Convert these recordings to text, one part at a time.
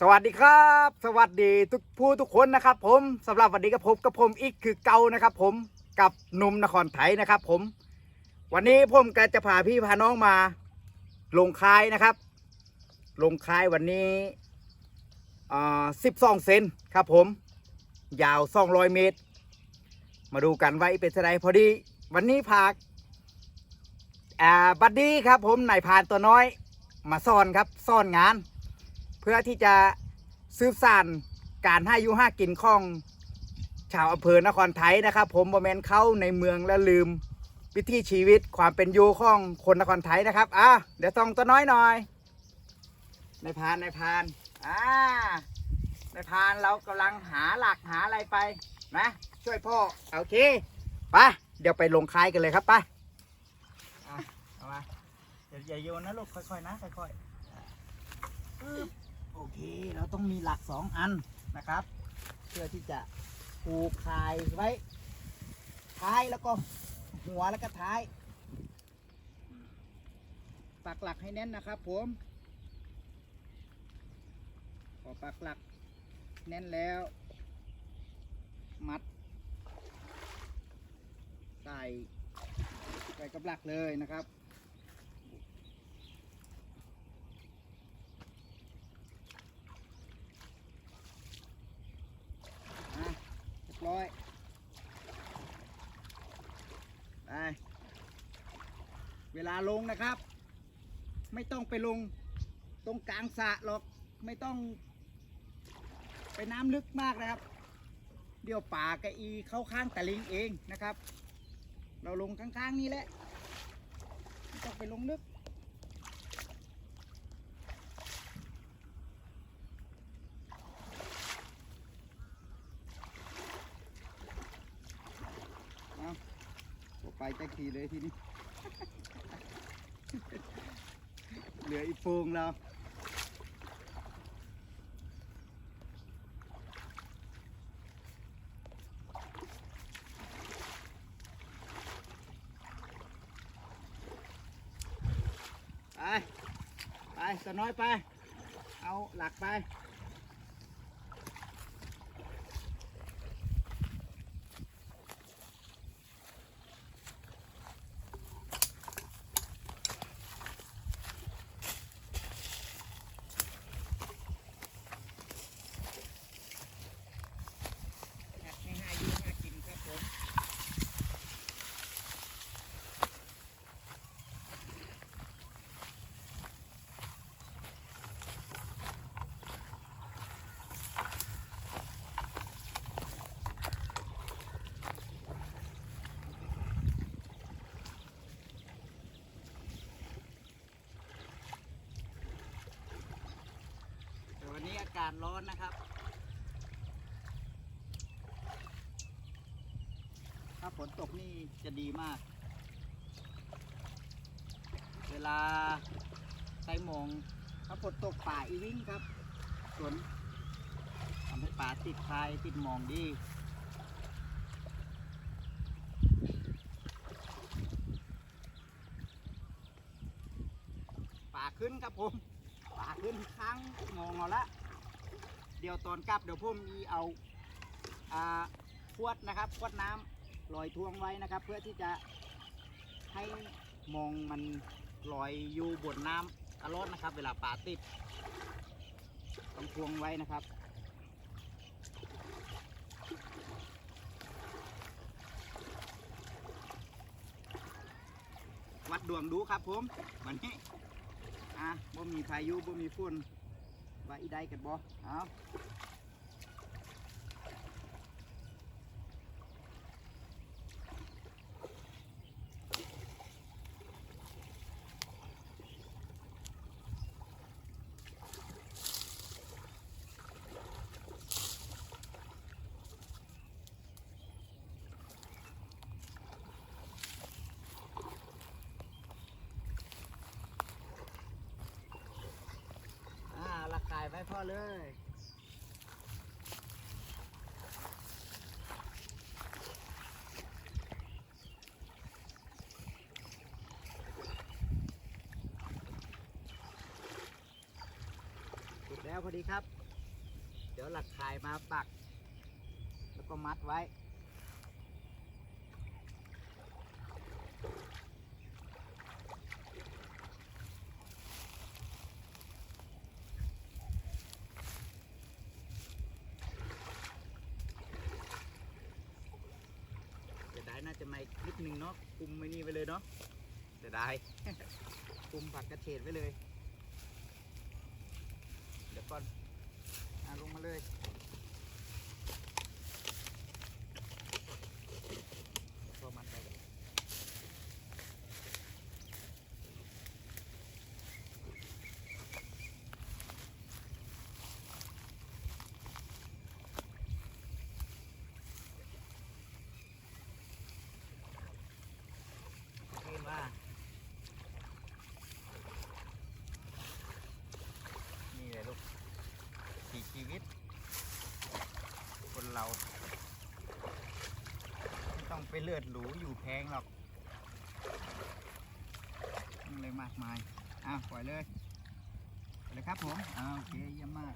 สวัสดีครับ สวัสดีทุกผู้ทุกคนนะครับ ผมสำหรับวันนี้กับผมกับผมอีกคือเก่านะครับ ผมกับหนุ่มนครไทยนะครับ ผม วันนี้ผมก็จะพาพี่พาน้องมา ลงคายนะครับ ลงคายวันนี้อ่าสิบสองเซนครับ ผม ยาวสองร้อยเมตร มาดูกันไว้เป็นไงพอดีวันนี้พาอ่าบัดดี้ครับ ผมนายพานตัวน้อย มาซ่อนครับซ่อนงาน เพื่อที่จะสืบสานการให้อยุห้ากินของชาวอำเภอนครไทยนะครับ ผมบอแมนเข้าในเมืองแล้วลืมวิถีชีวิตความเป็นอยู่ของคนนครไทยนะครับอะเดี๋ยวส่องตัวน้อยหน่อยในพานในพานอ่าในพานเรากำลังหาหลักหาอะไรไปนะช่วยพ่อโอเคไปเดี๋ยวไปลงคายกันเลยครับไปเอามาอย่าโยนนะลูกค่อยๆนะค่อยๆ โอเค เราต้องมีหลักสองอันนะครับ เพื่อที่จะผูกคายไว้ ท้ายแล้วก็หัวแล้วก็ท้าย ปักหลักให้แน่นนะครับผมพอปักหลักแน่นแล้ว มัด ใส่ใส่กับหลักเลยนะครับ อะเรียบร้อยไปเว ลาลงนะครับ ไม่ต้องไปลงตรงกลางสระหรอกไม่ต้อง ไปน้ำลึกมากนะครับ เดี๋ยวป่ากระอีเข้าข้างตะลิงเองนะครับ เราลงข้างๆนี้แหละไม่ต้องไปลงลึกเอาไปจะขี่เลยทีนี้ เหลืออีกโฟงเราไป ไปสน้อยไป เอาหลักไป ให้หาอยู่หากินครับผม แต่วันนี้อากาศร้อนนะครับ ถ้าฝนตกนี่จะดีมาก เวลาใส่หมองถ้าฝนตกป่าอีวิ่งครับสวนทำให้ป่าติดคายติดหมองดีป่าขึ้นครับผมป่าขึ้นครั้งมองเอาละ เดี๋ยวตอนกลับเดี๋ยวผมมีเอาอ่าขวดนะครับขวดน้ำลอยทวงไว้นะครับ เพื่อที่จะให้มองมันลอยอยู่บนน้ำตลอดนะครับ เวลาปลาติดต้องทวงไว้นะครับวัดดวงดูครับผมวันนี้อะบ่มีพายุบ่มีฝน ว่าอีได้กันบ่เอาอ่า พ่อเลยแล้วพอดีครับ เดี๋ยวหลักคายมาปัก แล้วก็มัดไว้ จะได้น่าจะมาอีกนิดนึงเนาะคุมไว้นี่ไปเลยเนาะ จะได้คุมผักกระเฉดไว้เลย เดี๋ยวก่อนอลงมาเลย พอมันไปเรียนว่า นี่เลยลูกสีชีวิต คนเรา ไม่ต้องไป เลือดหรูอยู่แพงหรอกเลยมากมายอ้าวปล่อยเลยไปเลยครับผมอ้าวโอเคเยี่ยมมาก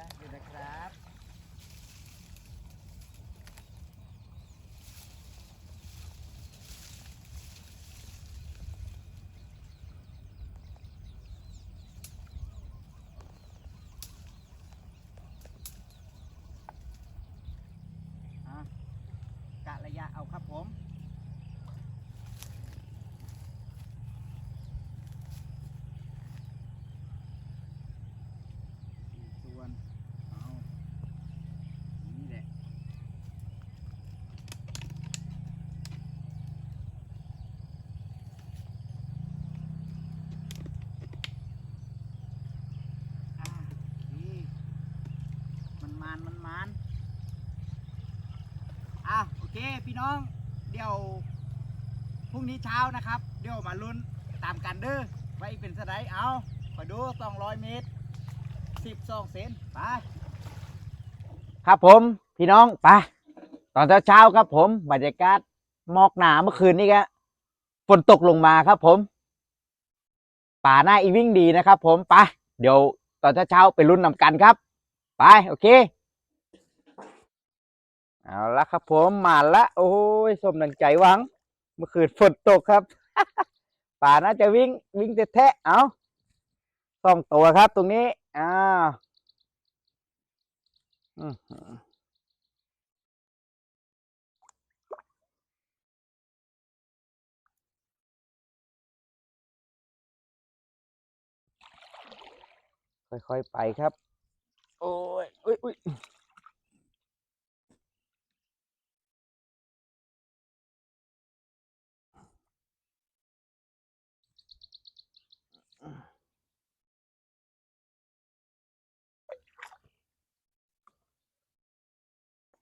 นยากอยู่นะครับ อะกะระยะเอาครับผม สี่ส่วน เอานี่แหละ อ่านี่มันมานอะโอเคพี่น้องเดี๋ยวพรุ่งนี้เช้านะครับ เดี๋ยวมาลุ้นตามกันเด้อไว้เป็นสไลด์เอาคอดู 200 เมตร 12 เซนไปครับผมพี่น้องไปตอนเช้าๆครับผมบรรยากาศหมอกหนาเมื่อคืนนี้ก็ฝนตกลงมาครับผม ป่าหน้าอีวิ่งดีนะครับผมไปเดี๋ยวตอนเช้าๆไปรุ่นนำกันครับ ไป โอเค เอาละครับผมมาละโอ้ยสมดังใจหวัง เมื่อคืนฝนตกครับป่าน่าจะวิ่งวิ่งแท้ๆเอาสองตัวครับ ตรงนี้อ้าวค่อยๆไปครับ โอ้ยอุ้ยอุ้ย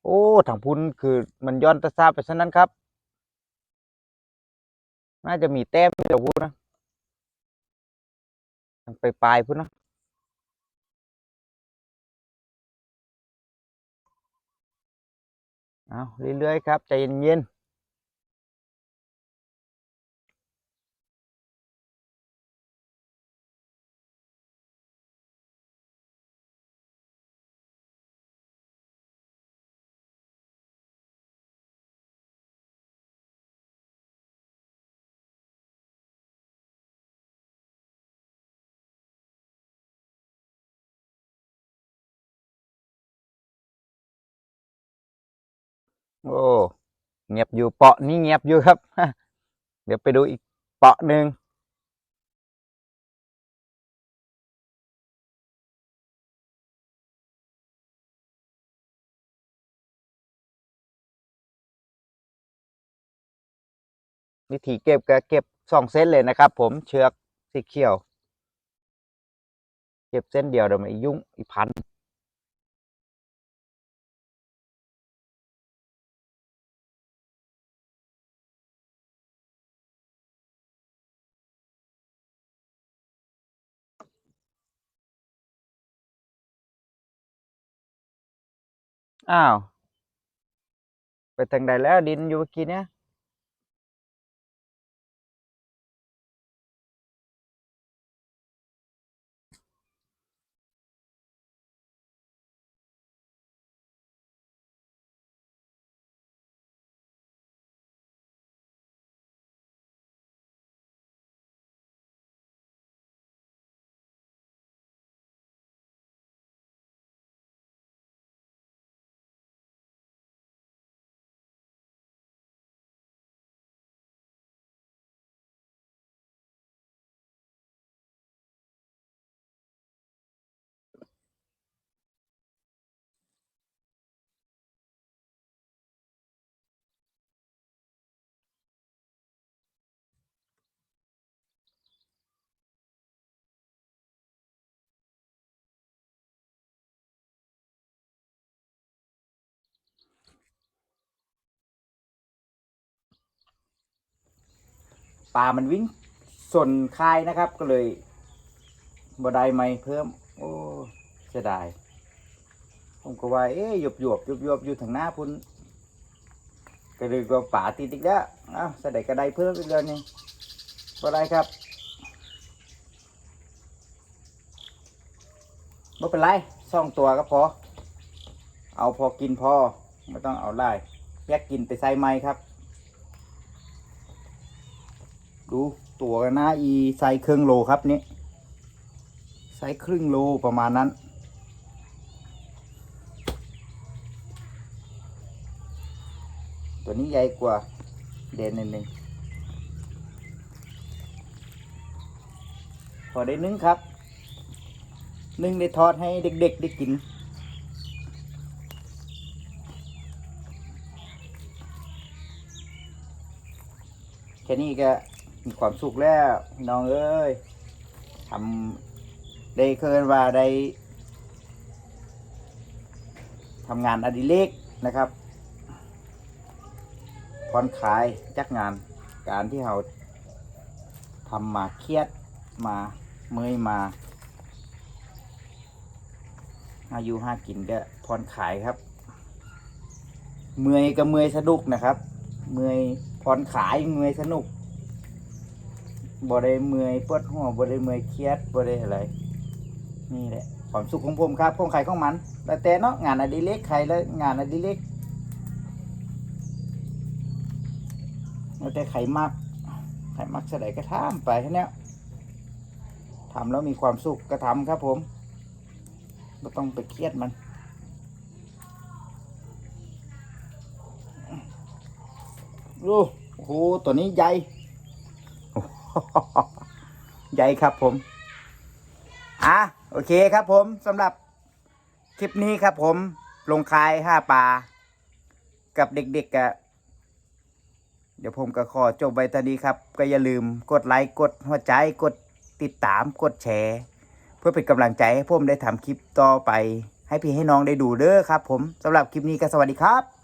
โอ้ถังพุ้นคือมันย้อนตะซาไปฉะนั้นครับ น่าจะมีแต้มเดี๋ยวพูดนะทางไปปลายพูดนะเอาเรื่อยๆครับ ใจเย็นๆ โอ้เงียบอยู่เปาะนี่เงียบอยู่ครับ เดี๋ยวไปดูอีกเปาะหนึ่งวิธีเก็บก็เก็บสองเส้นเลยนะครับ ผมเชือกสีเขียว เก็บเส้นเดียวเดี๋ยวมันยุ่งอีพัน อ้าว ไปทางใดแล้วดินอยู่เมื่อกี้เนี้ย ปลามันวิ่งส่วนคายนะครับ ก็เลยบ่ได้ไม่เพิ่ม โอ้เสียดาย ผมก็ว่า เอ๊ยหยบหยบหยบหยบอยู่ทางหน้าพุ่นก็เลยก็ป่าติดอีกแล้วเอ้าแสดงกระไดเพิ่มอีกแล้วนี่บ่ได้ครับไม่เป็นไรสองตัวก็พอ เอาพอกินพอไม่ต้องเอาไล่แยกกินไปใส่ไม้ครับ ดูตัวกันนะอีไซส์ครึ่งโลครับนี่ไซส์ครึ่งโลประมาณนั้น ตัวนี้ใหญ่กว่าเด่นนิดนึงพอได้นึ่งครับนึ่งได้ทอดให้เด็กๆได้กินแค่นี้ก็ มีความสุขแล้วน้องเอ้ยทำได้เคินว่าได้ทำงานอดิเรกนะครับผ่อนคลายจากงานการที่เราทำมาเครียดมาเมื่อยมาอายุห้ากินก็ผ่อนคลายครับ เมื่อยก็เมื่อยสนุกนะครับ เมื่อยผ่อนคลายเมื่อยสนุก บ่ได้เมื่อยปวดหัวบ่ได้เมื่อยเครียดบ่ได้อะไร นี่แหละความสุขของผมครับของใครของมันแล้วแต่เนาะงานอดิเรกใครแล้วงานอดิเรกแล้วแต่ใครมักใครมักเสดก็ทำไปแค่เนี้ยทำแล้วมีความสุขก็ทำครับผมไม่ต้องไปเครียดมันดูโอ้โหตัวนี้ใหญ่ ใหญ่ครับผม อะโอเคครับผมสำหรับคลิปนี้ครับผม ลงคายห้าปลากับเด็กๆกะเดี๋ยวผมก็ขอจบไว้ตอนนี้ครับ ก็อย่าลืมกดไลค์กดหัวใจกดติดตามกดแชร์ เพื่อเป็นกำลังใจให้ผมได้ทำคลิปต่อไป ให้พี่ให้น้องได้ดูเด้อครับ ผมสำหรับคลิปนี้ก็สวัสดีครับ